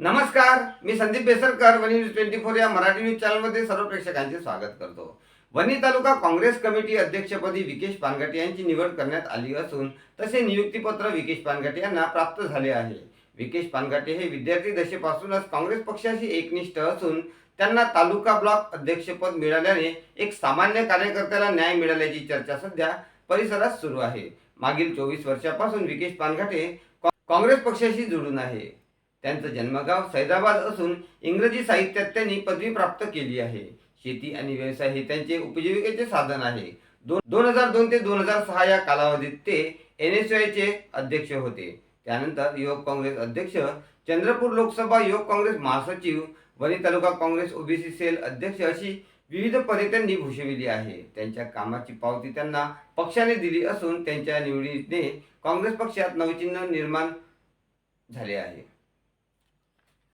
नमस्कार मी Sandeep Besarkar Wani news twenty four या Marathi news चॅनलमध्ये सर्व प्रेक्षकांचे स्वागत करतो. वनी तालुका काँग्रेस कमिटी अध्यक्षपदी विकेश पानगटे यांची निवड करण्यात आली असून तसे नियुक्तीपत्र विकेश पानगटे यांना प्राप्त झाले आहे. विकेश पानगटे हे विद्यार्थी दशेपासूनच काँग्रेस पक्षाशी एकनिष्ठ असून त्यांना तालुका ब्लॉक अध्यक्षपद मिळाल्याने एक सामान्य कार्यकर्त्याला न्याय मिळाल्याची चर्चा सध्या परिसरात सुरू आहे. मागील चोवीस वर्षापासून विकेश पानघाटे काँग्रेस पक्षाशी जुळून आहे. त्यांचं जन्मगाव सैदाबाद असून इंग्रजी साहित्यात त्यांनी पदवी प्राप्त केली आहे. शेती आणि व्यवसाय हे त्यांचे उपजीविकेचे साधन आहे. दोन दोन हजार दोन ते दोन हजार सहा या कालावधीत ते एन एस चे अध्यक्ष होते. त्यानंतर युवक काँग्रेस अध्यक्ष चंद्रपूर लोकसभा युवक काँग्रेस महासचिव वणी तालुका काँग्रेस ओबीसी सेल अध्यक्ष अशी विविध पदे त्यांनी भूषविली आहे. त्यांच्या कामाची पावती त्यांना पक्षाने दिली असून त्यांच्या निवडीने काँग्रेस पक्षात नवचिन्ह निर्माण झाले आहे.